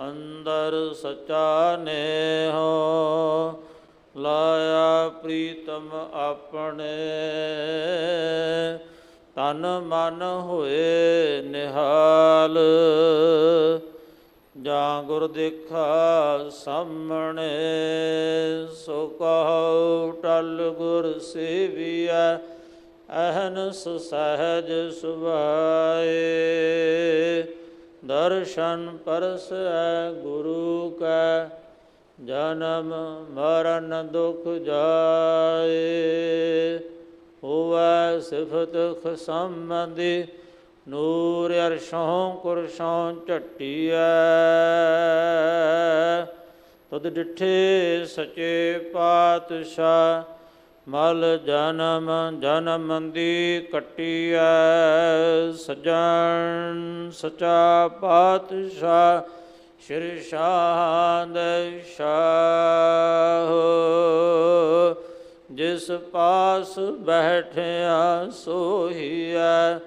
ਅੰਦਰ ਸਚਾ ਨੇਹੋ, ਲਾਇਆ ਪ੍ਰੀਤਮ ਆਪਣੇ। ਤਨ ਮਨ ਹੋਏ ਨਿਹਾਲ, ਜਾਂ ਗੁਰ ਦੇਖਾ ਸਾਹਮਣੇ, ਸੋ ਕਹੋ ਟਲ ਗੁਰ ਸੇਵੀਐ, ਅਹਨਸ ਸਹਜ ਸੁਭਾਏ। ਦਰਸ਼ਨ ਪਰਸੈ ਗੁਰੂ ਕੈ, ਜਨਮ ਮਰਨ ਦੁਖ ਜਾਏ। ਹੋਵੈ ਸਿਫਤ ਖਸਮਦੀ ਨੂਰ ਅਰਸ਼ੋਂ ਕੁਰਸ਼ੋਂ ਝਟੀਐ। ਤਦ ਡਿਠੇ ਸਚੇ ਪਾਤਸ਼ਾਹ ਮਲ ਜਨਮ ਜਨਮ ਦੀ ਕਟੀਐ, ਸਜਣ ਸਚਾ ਪਾਤਸ਼ਾਹ, ਸ਼੍ਰੀ ਸ਼ਾਹਦ ਸ਼ਾਹ। ਜਿਸ ਪਾਸ ਬੈਠਿਆ ਸੋਹੀਐ,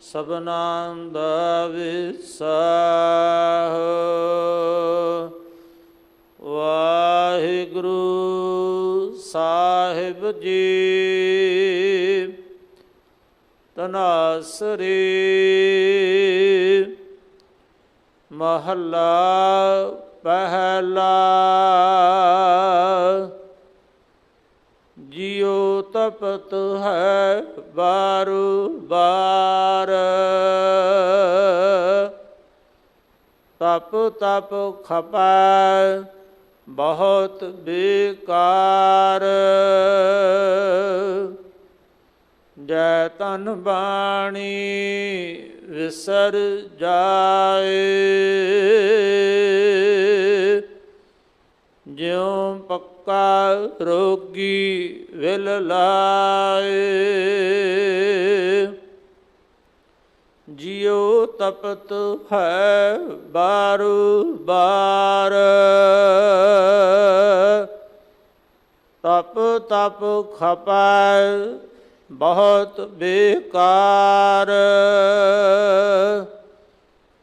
ਸਭਨਾਂ ਦਾ ਵਿਸਾਹ। ਜੀ ਤਨਾਸਰੀ ਮਹੱਲਾ ਪਹਿਲਾ ਜਿਉ ਤਪਤ ਹੈ ਬਾਰੂ ਬਾਰ ਤਪ ਤਪ ਖਪੈ ਬਹੁਤ ਬੇਕਾਰ। ਜੈ ਤਨ ਬਾਣੀ ਵਿਸਰ ਜਾਏ। ਜਿਉ ਪੱਕਾ ਰੋਗੀ ਵਿਲ ਲਾਏ। ਜਿਉ ਤਪਤ ਹੈ ਬਾਰੂ ਬਾਰ। ਤਪ ਤਪ ਖਪੈ ਬਹੁਤ ਬੇਕਾਰ।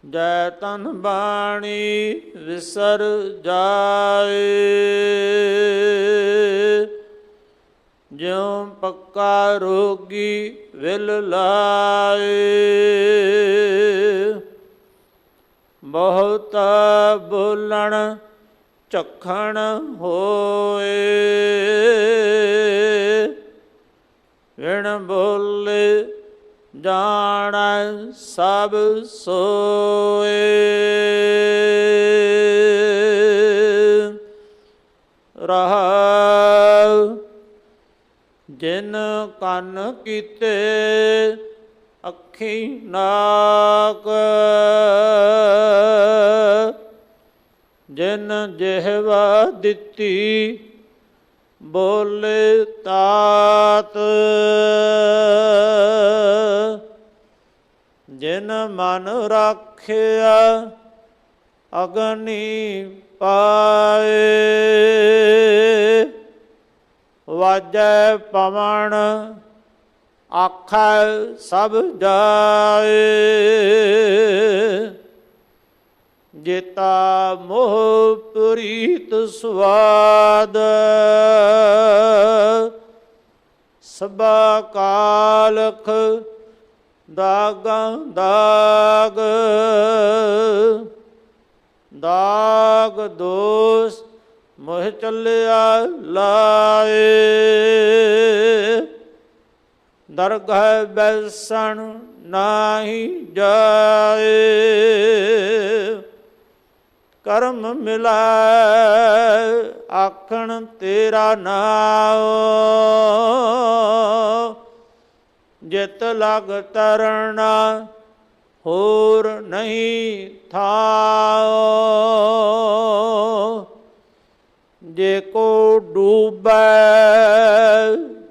ਜੈ ਤਨ ਬਾਣੀ ਵਿਸਰ ਜਾਏ। ਜਿਉ ਪੱਕਾ ਰੋਗੀ ਵਿਲ ਲਾਏ। ਬਹੁਤ ਬੋਲਣ ਚਖਣ ਹੋਏ। ਵਿਣ ਬੋਲੇ ਜਾਣ ਸਭ ਸੋਏ। ਰਹਾ ਜਿਨ ਕੰਨ ਕੀਤੇ ਅੱਖੀ ਨਾਕ। ਜਿਨ ਜਿਹਵਾ ਦਿੱਤੀ ਬੋਲੇ ਤਾਤ। ਜਿਨ ਮਨ ਰਾਖਿਆ ਅਗਨੀ ਪਾਏ। ਵਾਜੈ ਪਵਨ ਆਖੈ ਸਭ ਜਾਏ। ਜੇਤਾ ਮੋਹ ਪ੍ਰੀਤ ਸਵਾਦ ਸਭਾ ਕਾਲਖ ਦਾਗਾਂ ਦਾਗ। ਦਾਗ ਦੋਸ ਮੋਹ ਚੱਲਿਆ ਲਾਏ। ਦਰਗਹ ਬੈਸਣ ਨਾਹੀ ਜਾਏ। ਕਰਮ ਮਿਲਾਏ ਆਖਣ ਤੇਰਾ ਨਾਮ ਜਿਤ ਲਗ ਤਰਣਾ ਹੋਰ ਨਹੀਂ ਥਾਓ ਜੇ ਕੋ ਡੂਬੈ,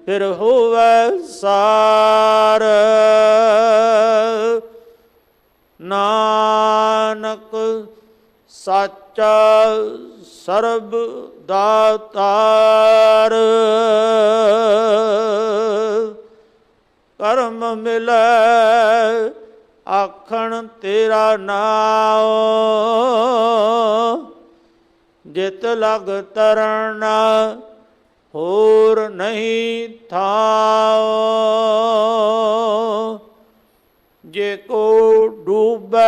ਫਿਰ ਹੋਵੇ ਸਾਰ। ਨਾਨਕ ਸਾਚਾ ਸਰਬ ਦਾਤਾਰ। ਕਰਮ ਮਿਲੈ, ਆਖਣ ਤੇਰਾ ਨਾਮ ਜਿਤ ਲਗ ਤਰਨ, ਹੋਰ ਨਹੀਂ ਥਾਓ ਜੇ ਕੋ ਡੂਬੈ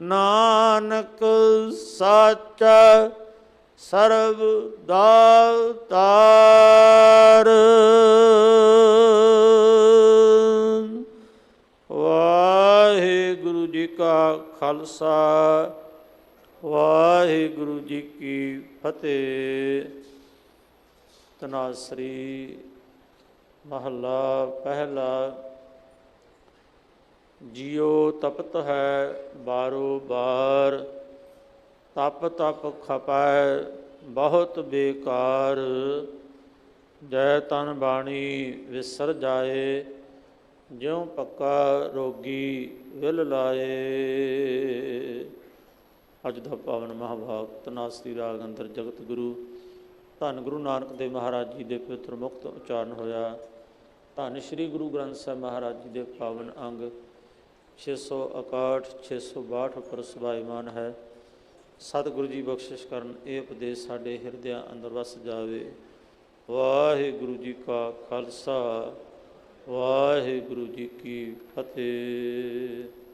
ਨਾਨਕ ਸਾਚਾ ਸਰਬ ਦਾਤਾਰ। ਵਾਹਿਗੁਰੂ ਜੀ ਕਾ ਖਾਲਸਾ, ਵਾਹਿਗੁਰੂ ਜੀ ਕੀ ਫਤਿਹ। ਤਨਾਸਰੀ ਮਹੱਲਾ, ਪਹਿਲਾ ਜਿਉ ਤਪਤ ਹੈ ਬਾਰੋ ਬਾਰ, ਤਪ ਤਪ ਖਪੈ ਬਹੁਤ ਬੇਕਾਰ। ਜੈ ਤਨ ਬਾਣੀ ਵਿਸਰ ਜਾਏ, ਜਿਉ ਪੱਕਾ ਰੋਗੀ ਵਿਲ ਲਾਏ। ਅੱਜ ਦਾ ਪਾਵਨ ਮਹਾਭਾਗ ਤਨਾਸਰੀ ਰਾਗ ਅੰਦਰ ਜਗਤ ਗੁਰੂ, ਧੰਨ ਗੁਰੂ ਨਾਨਕ ਦੇਵ ਮਹਾਰਾਜ ਜੀ ਦੇ ਪਵਿੱਤਰ ਮੁਕਤ ਉਚਾਰਨ ਹੋਇਆ। ਧੰਨ ਸ੍ਰੀ ਗੁਰੂ ਗ੍ਰੰਥ ਸਾਹਿਬ ਮਹਾਰਾਜ ਜੀ ਦੇ ਪਾਵਨ ਅੰਗ 661 662 ਉੱਪਰ ਸੁਭਾਈਮਾਨ ਹੈ। ਸਤਿਗੁਰੂ ਜੀ ਬਖਸ਼ਿਸ਼ ਕਰਨ, ਇਹ ਉਪਦੇਸ਼ ਸਾਡੇ ਹਿਰਦਿਆਂ ਅੰਦਰ ਵਸ ਜਾਵੇ। ਵਾਹਿਗੁਰੂ ਜੀ ਕਾ ਖਾਲਸਾ, ਵਾਹਿਗੁਰੂ ਜੀ ਕੀ ਫਤਿਹ।